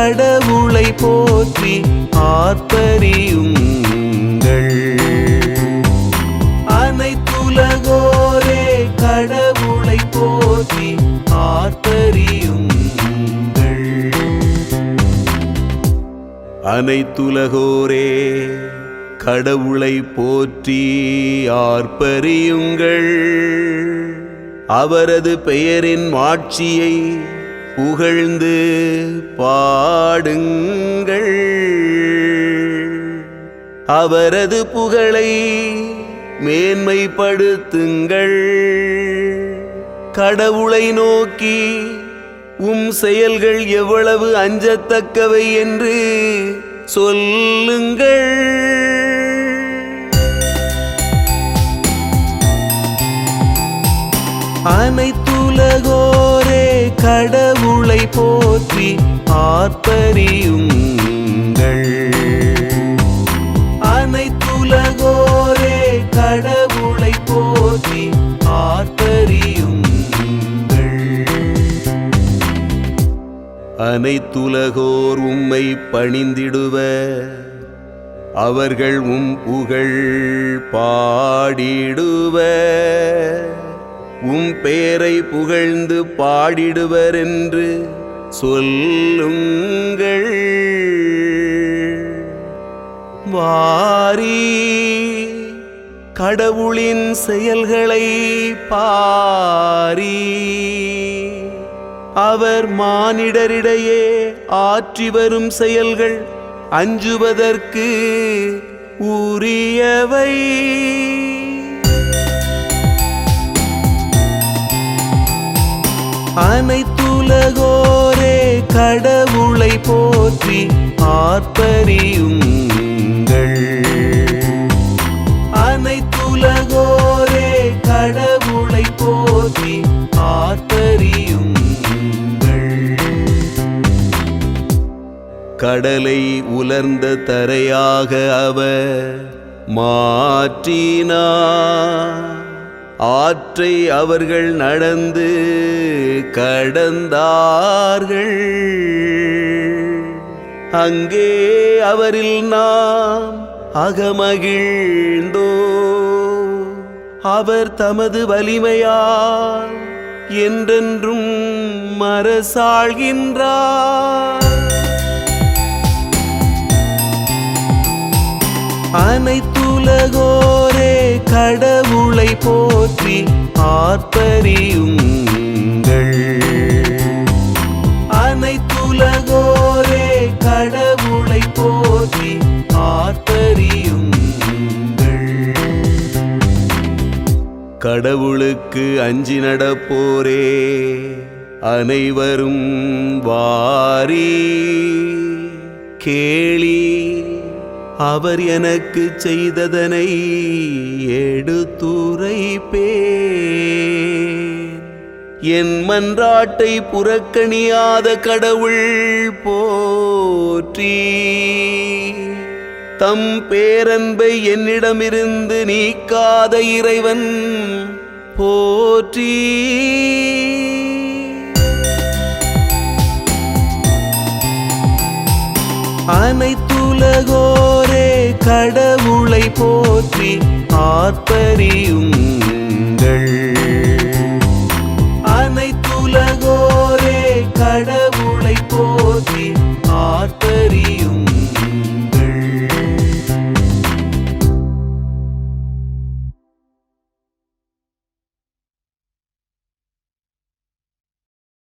கடவுளை போற்றி ஆர்ப்பரியுங்கள். அனைத்துலகோரே கடவுளை போற்றி ஆர்ப்பரியுங்கள். அனைத்துலகோரே கடவுளை போற்றி ஆர்ப்பரியுங்கள். அவரது பெயரின் மாட்சியை புகழ்ந்து பாடுங்கள். அவரது புகழை மேன்மைப்படுத்துங்கள். கடவுளை நோக்கி உம் செயல்கள் எவ்வளவு அஞ்சத்தக்கவை என்று சொல்லுங்கள். அனைத்துலகோ கடவுளை போற்றி ஆர்ப்பரியுங்கள். அனைத்துலகோரே கடவுளை போற்றி ஆர்ப்பரியுங்கள். அனைத்துலகோர் உம்மை பணிந்திடுவ அவர்கள் உம் புகழ் பாடிடுவ. உம் பேரை புகழ்ந்து பாடிடுவர் என்று சொல்லுங்கள். வாரி கடவுளின் செயல்களை பாரி. அவர் மானிடரிடையே ஆற்றி வரும் செயல்கள் அஞ்சுவதற்கு உரியவை. அனைத்துலகோரே கடவுளை போற்றி ஆர்ப்பரியுங்கள் அனைத்துலகோரே கடவுளை போற்றி ஆர்ப்பரியுங்கள் கடலை உலர்ந்த தரையாக அவர் மாற்றினார். ஆற்றை அவர்கள் நடந்து கடந்தார்கள். அங்கே அவரில் நாம் அகமகிழ்ந்தோ. அவர் தமது வலிமையால் என்றென்றும் மரசாழ்கின்றார் அனைத்துலகோரே கடவுளை போற்றி ஆர்ப்பரியுங்கள் அனைத்துலகோரே கடவுளை போற்றி ஆர்ப்பரியுங்கள் கடவுளுக்கு அஞ்சி நடப்போரே அனைவரும் வாரி. கேளி அவர் எனக்கு செய்ததனை எடுத்துரைப்பேன். என் மன்றாட்டை புறக்கணியாத கடவுள் போற்றி. தம் பேரன்பை என்னிடமிருந்து நீக்காத இறைவன் போற்றி. உலகோரே கடவுளை போற்றி ஆர்ப்பரியுங்கள்.